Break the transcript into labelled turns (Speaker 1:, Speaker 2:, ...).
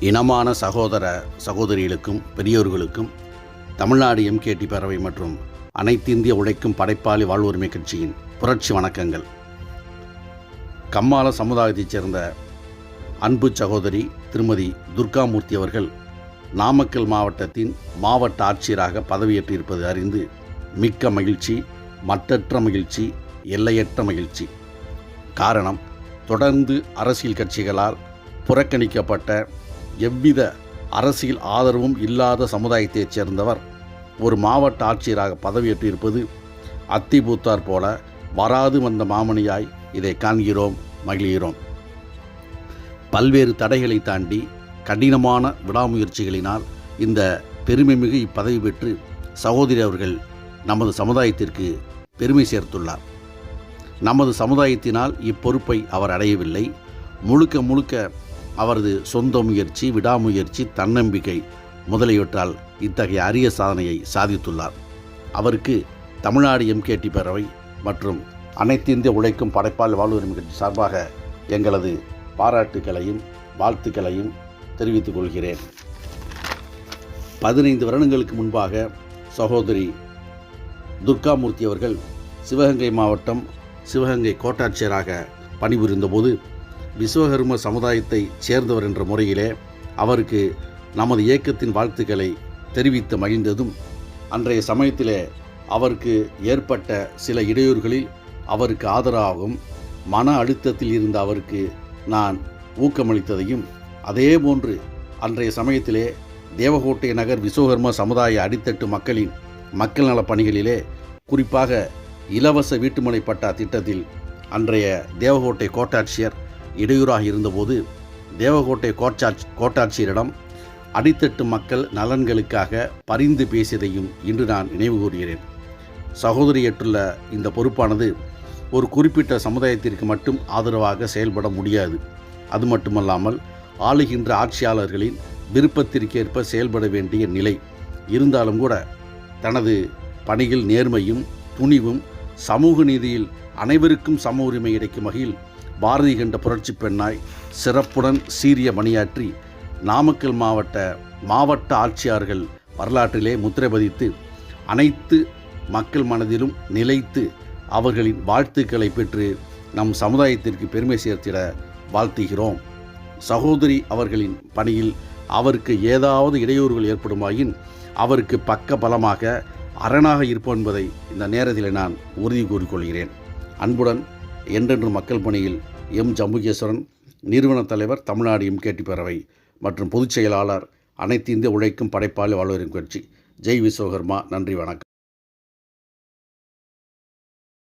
Speaker 1: இனமான சகோதர சகோதரிகளுக்கும் பெரியோர்களுக்கும் தமிழ்நாடு எம்கேடி பேரவை மற்றும் அனைத்திந்திய உழைக்கும் படைப்பாளி வாழ்வுரிமை கட்சியின் புரட்சி வணக்கங்கள். கம்மாள சமுதாயத்தைச் சேர்ந்த அன்பு சகோதரி திருமதி துர்காமூர்த்தி அவர்கள் நாமக்கல் மாவட்டத்தின் மாவட்ட ஆட்சியராக பதவியேற்றிருப்பது அறிந்து மிக்க மகிழ்ச்சி மற்றற்ற மகிழ்ச்சி எல்லையற்ற மகிழ்ச்சி. காரணம் தொடர்ந்து அரசியல் கட்சிகளால் புறக்கணிக்கப்பட்ட எவ்வித அரசியல் ஆதரவும் இல்லாத சமுதாயத்தைச் சேர்ந்தவர். ஒரு மாவட்ட ஆட்சியராக பதவியேற்றிருப்பது அத்திபூத்தார் போல வராது வந்த மாமணியாய் இதை காண்கிறோம் மகிழ்கிறோம். பல்வேறு தடைகளை தாண்டி கடினமான விடாமுயற்சிகளினால் இந்த பெருமைமிகு இப்பதவி பெற்று சகோதரி அவர்கள் நமது சமுதாயத்திற்கு பெருமை சேர்த்துள்ளார். நமது சமுதாயத்தினால் இப்பொறுப்பை அவர் அடையவில்லை. முழுக்க முழுக்க அவரது சொந்த முயற்சி விடாமுயற்சி தன்னம்பிக்கை முதலியவற்றால் இத்தகைய அரிய சாதனையை சாதித்துள்ளார். அவருக்கு தமிழ்நாடு எம்கேடி பேரவை மற்றும் அனைத்து இந்திய உழைக்கும் படைப்பால் வாழ்வுரிமை கட்சி சார்பாக எங்களது பாராட்டுக்களையும் வாழ்த்துக்களையும் தெரிவித்துக் கொள்கிறேன். பதினைந்து வருடங்களுக்கு முன்பாக சகோதரி துர்காமூர்த்தி அவர்கள் சிவகங்கை மாவட்டம் சிவகங்கை கோட்டாட்சியராக பணிபுரிந்தபோது விஸ்வகர்ம சமுதாயத்தை சேர்ந்தவர் என்ற முறையிலே அவருக்கு நமது இயக்கத்தின் வாழ்த்துக்களை தெரிவித்து மகிழ்ந்ததும் அன்றைய சமயத்திலே அவருக்கு ஏற்பட்ட சில இடையூறுகளில் அவருக்கு ஆதரவாகவும் மன அழுத்தத்தில் இருந்த அவருக்கு நான் ஊக்கமளித்ததையும் அதேபோன்று அன்றைய சமயத்திலே தேவகோட்டை நகர் விஸ்வகர்ம சமுதாய அடித்தட்டு மக்களின் மக்கள் நலப் பணிகளிலே குறிப்பாக இலவச வீட்டுமனை பட்டா திட்டத்தில் அன்றைய தேவகோட்டை கோட்டாட்சியர் இடையூறாக இருந்தபோது தேவகோட்டை கோட்டாட்சி கோட்டாட்சியரிடம் அடித்தட்டு மக்கள் நலன்களுக்காக பரிந்து பேசியதையும் இன்று நான் நினைவு கூறுகிறேன். சகோதரி ஏற்றுள்ள இந்த பொறுப்பானது ஒரு குறிப்பிட்ட சமுதாயத்திற்கு மட்டும் ஆதரவாக செயல்பட முடியாது. அது மட்டுமல்லாமல் ஆளுகின்ற ஆட்சியாளர்களின் விருப்பத்திற்கேற்ப செயல்பட வேண்டிய நிலை. இருந்தாலும் கூட தனது பணியில் நேர்மையும் துணிவும் சமூக நீதியில் அனைவருக்கும் சம உரிமை கிடைக்கும் வகையில் பாரதி கண்ட புரட்சி பெண்ணாய் சிறப்புடன் சீரிய பணியாற்றி நாமக்கல் மாவட்ட மாவட்ட ஆட்சியார்கள் வரலாற்றிலே முத்திரை பதித்து அனைத்து மக்கள் மனதிலும் நிலைத்து அவர்களின் வாழ்த்துக்களை பெற்று நம் சமுதாயத்திற்கு பெருமை சேர்த்திட வாழ்த்துகிறோம். சகோதரி அவர்களின் பணியில் அவருக்கு ஏதாவது இடையூறுகள் ஏற்படுமாயின் அவருக்கு பக்க பலமாக அரணாக இருப்போம் என்பதை இந்த நேரத்தில் நான் உறுதி கூறிக்கொள்கிறேன். அன்புடன் என்றென்று மக்கள் பணியில் எம். ஜம்புகேஸ்வரன் நிறுவன தலைவர் தமிழ்நாடு கேட்டி பேரவை மற்றும் பொதுச் செயலாளர் அனைத்து இந்திய உழைக்கும் படைப்பாளி வாழ்வரின் கட்சி ஜெய் விஸ்வகர்மா நன்றி வணக்கம்.